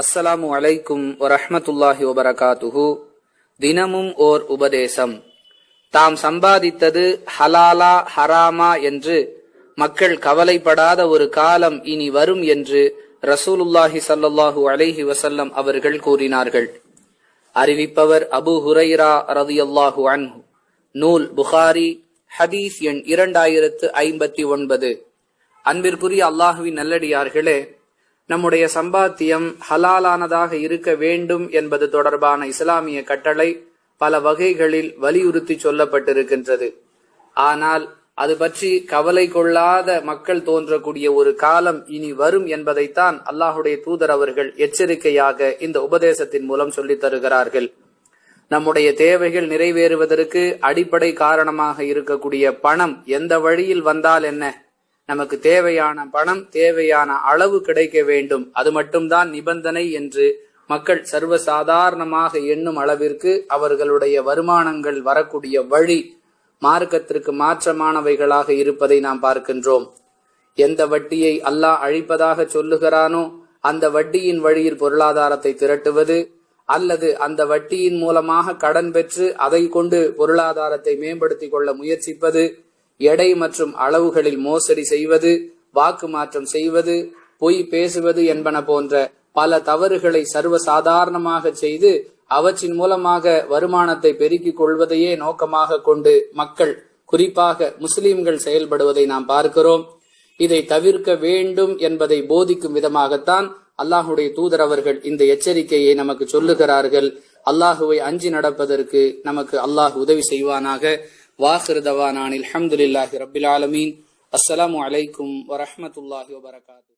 அஸ்ஸலாமு அலைக்கும் வரஹமத்துல்லாஹி வபரகாத்துஹு. தினமும் ஓர் உபதேசம். தாம் சம்பாதித்தது ஹலாலா ஹராமா என்று மக்கள் கவலைப்படாத ஒரு காலம் இனி வரும் என்று ரசூலுல்லாஹி ஸல்லல்லாஹு அலைஹி வசல்லம் அவர்கள் கூறினார்கள். அறிவிப்பவர் அபு ஹுரைரா ரதியல்லாஹு அன்ஹு. நூல் புகாரி ஹதீஸ் எண் இரண்டாயிரத்து ஐம்பத்தி ஒன்பது. அன்பிற்குரிய அல்லாஹுவின் நல்லடியார்களே நம்முடைய சம்பாத்தியம் ஹலாலானதாக இருக்க வேண்டும் என்பது தொடர்பான இஸ்லாமிய கட்டளை பல வகைகளில் வலியுறுத்தி சொல்லப்பட்டிருக்கின்றது. ஆனால் அது பற்றி கவலை கொள்ளாத மக்கள் தோன்றக்கூடிய ஒரு காலம் இனி வரும் என்பதைத்தான் அல்லாஹுடைய தூதர் அவர்கள் எச்சரிக்கையாக இந்த உபதேசத்தின் மூலம் சொல்லித் தருகிறார்கள். நம்முடைய தேவைகள் நிறைவேறுவதற்கு அடிப்படை காரணமாக இருக்கக்கூடிய பணம் எந்த வழியில் வந்தால் என்ன? நமக்கு தேவையான பணம் தேவையான அளவு கிடைக்க வேண்டும். அது மட்டும்தான் நிபந்தனை என்று மக்கள் சர்வசாதாரணமாக எண்ணும் அளவிற்கு அவர்களுடைய வருமானங்கள் வரக்கூடிய வழி மார்க்கத்திற்கு மாற்றமானவைகளாக இருப்பதை நாம் பார்க்கின்றோம். எந்த வட்டியை அல்லாஹ் அழிப்பதாக சொல்லுகிறானோ அந்த வட்டியின் வழியில் பொருளாதாரத்தை திரட்டுவது அல்லது அந்த வட்டியின் மூலமாக கடன் பெற்று அதை கொண்டு பொருளாதாரத்தை மேம்படுத்திக் கொள்ள முயற்சிப்பது எடை மற்றும் அளவுகளில் மோசடி செய்வது வாக்கு மாற்றம் செய்வது பொய் பேசுவது என்பன போன்ற பல தவறுகளை சர்வசாதாரணமாக செய்து அவற்றின் மூலமாக வருமானத்தை பெருக்கிக் கொள்வதையே நோக்கமாக கொண்டு மக்கள் குறிப்பாக முஸ்லிம்கள் செயல்படுவதை நாம் பார்க்கிறோம். இதை தவிர்க்க வேண்டும் என்பதை போதிக்கும் விதமாகத்தான் அல்லாஹுடைய தூதர் அவர்கள் இந்த எச்சரிக்கையை நமக்கு சொல்லுகிறார்கள். அல்லாஹுவை அஞ்சி நடப்பதற்கு நமக்கு அல்லாஹ் உதவி செய்வானாக. வாஹிருதவானானில் அஹமதுல்லாஹி ரபில் ஆலமீன். அஸ்லாம் அலைக்கும் வரமத்துல்லாஹி வபரகாத்து